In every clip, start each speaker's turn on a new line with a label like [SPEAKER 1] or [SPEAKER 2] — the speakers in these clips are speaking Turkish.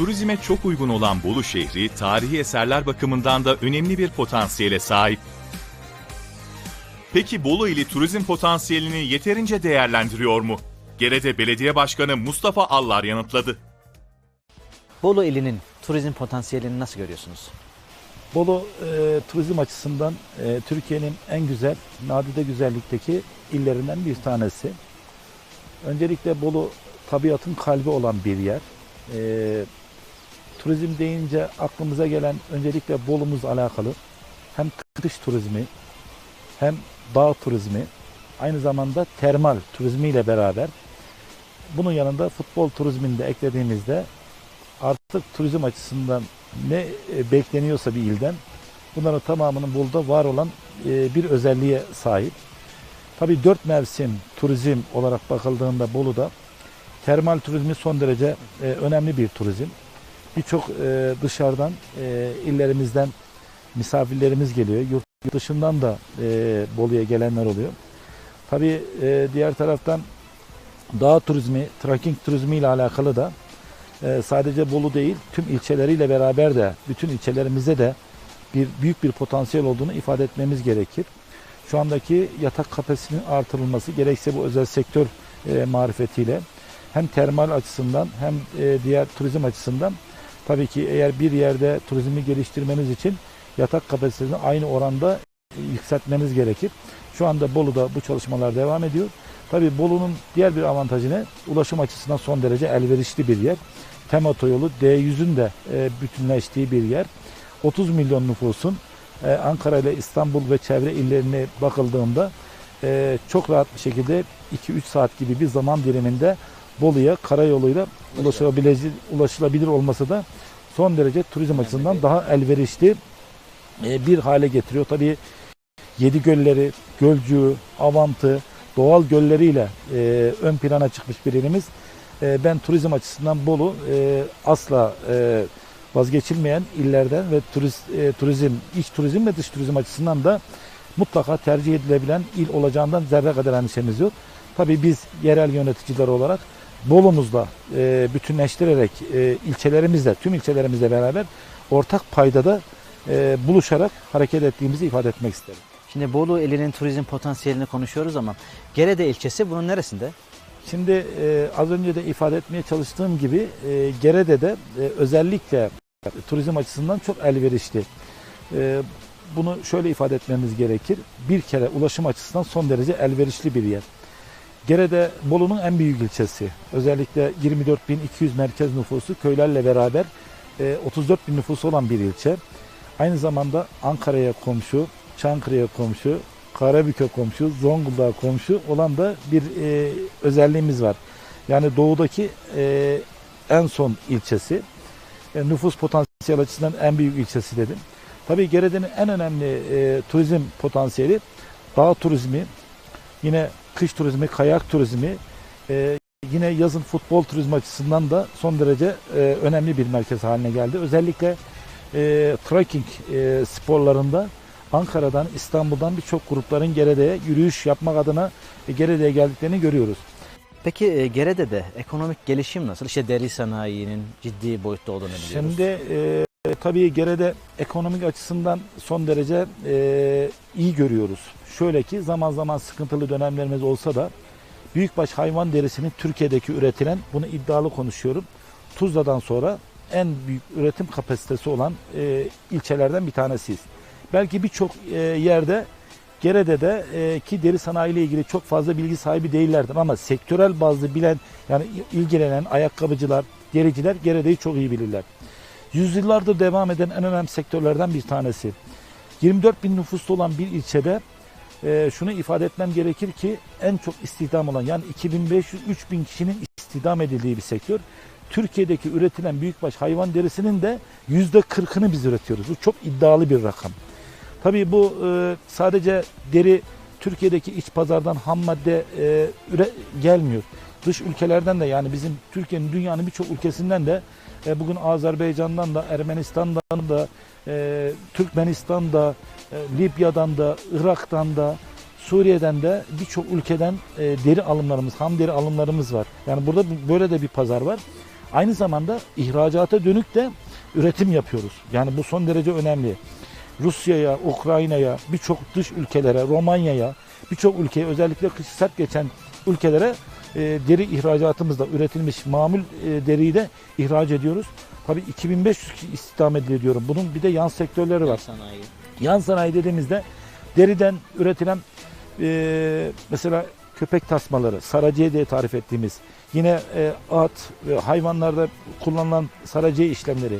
[SPEAKER 1] Turizme çok uygun olan Bolu şehri, tarihi eserler bakımından da önemli bir potansiyele sahip. Peki Bolu ili turizm potansiyelini yeterince değerlendiriyor mu? Gerede Belediye Başkanı Mustafa Allar yanıtladı.
[SPEAKER 2] Bolu ilinin turizm potansiyelini nasıl görüyorsunuz?
[SPEAKER 3] Bolu e, turizm açısından e, Türkiye'nin en güzel, nadide güzellikteki illerinden bir tanesi. Öncelikle Bolu tabiatın kalbi olan bir yer. E, turizm deyince aklımıza gelen öncelikle Bolu'muz alakalı. Hem kış turizmi, hem dağ turizmi, aynı zamanda termal turizmiyle beraber bunun yanında futbol turizmini de eklediğimizde artık turizm açısından ne e, bekleniyorsa bir ilden bunların tamamının Bolu'da var olan e, bir özelliğe sahip. Tabii dört mevsim turizm olarak bakıldığında Bolu'da termal turizmi son derece e, önemli bir turizm. Birçok e, dışarıdan e, illerimizden misafirlerimiz geliyor. Yurt dışından da e, Bolu'ya gelenler oluyor. Tabii e, diğer taraftan dağ turizmi, trekking turizmi ile alakalı da e, sadece Bolu değil tüm ilçeleriyle beraber de bütün ilçelerimizde de bir büyük bir potansiyel olduğunu ifade etmemiz gerekir. Şu andaki yatak kapasitesinin artırılması gerekse bu özel sektör e, marifetiyle hem termal açısından hem e, diğer turizm açısından tabii ki eğer bir yerde turizmi geliştirmeniz için yatak kapasitesini aynı oranda yükseltmeniz gerekir. Şu anda Bolu'da bu çalışmalar devam ediyor. Tabii Bolu'nun diğer bir avantajı ne? Ulaşım açısından son derece elverişli bir yer. Tem otoyolu D100'ün de e, bütünleştiği bir yer. 30 milyon nüfusun e, Ankara ile İstanbul ve çevre illerine bakıldığında e, çok rahat bir şekilde 2-3 saat gibi bir zaman diliminde Bolu'ya karayoluyla ulaşılabilir, ulaşılabilir olması da son derece turizm açısından daha elverişli e, bir hale getiriyor. Tabii Yedi Gölleri, Gölcüğü, Avantı, doğal gölleriyle e, ön plana çıkmış bir ilimiz. E, ben turizm açısından Bolu e, asla e, vazgeçilmeyen illerden ve turist, e, turizm, iç turizm ve dış turizm açısından da mutlaka tercih edilebilen il olacağından zerre kadar endişemiz yok. Tabii biz yerel yöneticiler olarak Bolu'muzla e, bütünleştirerek e, ilçelerimizle, tüm ilçelerimizle beraber ortak paydada e, buluşarak hareket ettiğimizi ifade etmek isterim.
[SPEAKER 2] Şimdi Bolu ilinin turizm potansiyelini konuşuyoruz ama Gerede ilçesi bunun neresinde?
[SPEAKER 3] Şimdi e, az önce de ifade etmeye çalıştığım gibi e, Gerede'de e, özellikle turizm açısından çok elverişli. E, bunu şöyle ifade etmemiz gerekir. Bir kere ulaşım açısından son derece elverişli bir yer. Gerede Bolu'nun en büyük ilçesi. Özellikle 24.200 merkez nüfusu köylerle beraber e, 34 bin nüfusu olan bir ilçe. Aynı zamanda Ankara'ya komşu, Çankırı'ya komşu, Karabük'e komşu, Zonguldak'a komşu olan da bir e, özelliğimiz var. Yani doğudaki e, en son ilçesi. E, nüfus potansiyel açısından en büyük ilçesi dedim. Tabii Gerede'nin en önemli e, turizm potansiyeli dağ turizmi, yine kış turizmi, kayak turizmi, e, yine yazın futbol turizmi açısından da son derece e, önemli bir merkez haline geldi. Özellikle e, trekking e, sporlarında Ankara'dan, İstanbul'dan birçok grupların Gerede'ye yürüyüş yapmak adına e, Gerede'ye geldiklerini görüyoruz.
[SPEAKER 2] Peki e, Gerede'de ekonomik gelişim nasıl? İşte deri sanayinin ciddi boyutta olduğunu biliyoruz.
[SPEAKER 3] Şimdi e, tabii Gerede ekonomik açısından son derece e, iyi görüyoruz. Şöyle ki zaman zaman sıkıntılı dönemlerimiz olsa da büyükbaş hayvan derisinin Türkiye'deki üretilen, bunu iddialı konuşuyorum, Tuzla'dan sonra en büyük üretim kapasitesi olan e, ilçelerden bir tanesiyiz. Belki birçok e, yerde Gerede'de e, ki deri sanayi ile ilgili çok fazla bilgi sahibi değillerdir ama sektörel bazlı bilen yani ilgilenen ayakkabıcılar, dericiler Gerede'yi çok iyi bilirler. Yüzyıllardır devam eden en önemli sektörlerden bir tanesi. 24 bin nüfuslu olan bir ilçede e, şunu ifade etmem gerekir ki en çok istihdam olan yani 2500-3000 kişinin istihdam edildiği bir sektör. Türkiye'deki üretilen büyükbaş hayvan derisinin de %40'ını biz üretiyoruz. Bu çok iddialı bir rakam. Tabii bu e, sadece deri Türkiye'deki iç pazardan ham madde e, üre, gelmiyor. Dış ülkelerden de yani bizim Türkiye'nin dünyanın birçok ülkesinden de e, bugün Azerbaycan'dan da Ermenistan'dan da e, Türkmenistan'da e, Libya'dan da Irak'tan da Suriye'den de birçok ülkeden e, deri alımlarımız, ham deri alımlarımız var. Yani burada böyle de bir pazar var. Aynı zamanda ihracata dönük de üretim yapıyoruz. Yani bu son derece önemli. Rusya'ya, Ukrayna'ya, birçok dış ülkelere, Romanya'ya, birçok ülkeye özellikle kışı sert geçen ülkelere e, deri ihracatımızda üretilmiş mamul e, deriyi de ihraç ediyoruz. Tabii 2500 kişi istihdam ediliyor diyorum. Bunun bir de yan sektörleri var.
[SPEAKER 2] Sanayi.
[SPEAKER 3] Yan sanayi dediğimizde deriden üretilen e, mesela köpek tasmaları, saraciye diye tarif ettiğimiz, yine e, at ve hayvanlarda kullanılan saraciye işlemleri.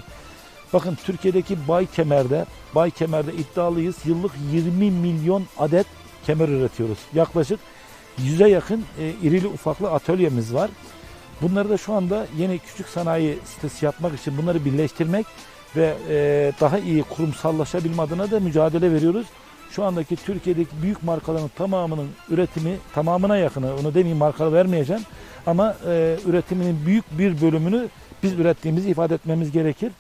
[SPEAKER 3] Bakın Türkiye'deki Bay Kemer'de, Bay Kemer'de iddialıyız. Yıllık 20 milyon adet kemer üretiyoruz. Yaklaşık 100'e yakın e, irili ufaklı atölyemiz var. Bunları da şu anda yeni küçük sanayi sitesi yapmak için bunları birleştirmek ve e, daha iyi kurumsallaşabilme adına da mücadele veriyoruz. Şu andaki Türkiye'deki büyük markaların tamamının üretimi tamamına yakını, onu demeyeyim marka vermeyeceğim ama e, üretiminin büyük bir bölümünü biz ürettiğimizi ifade etmemiz gerekir.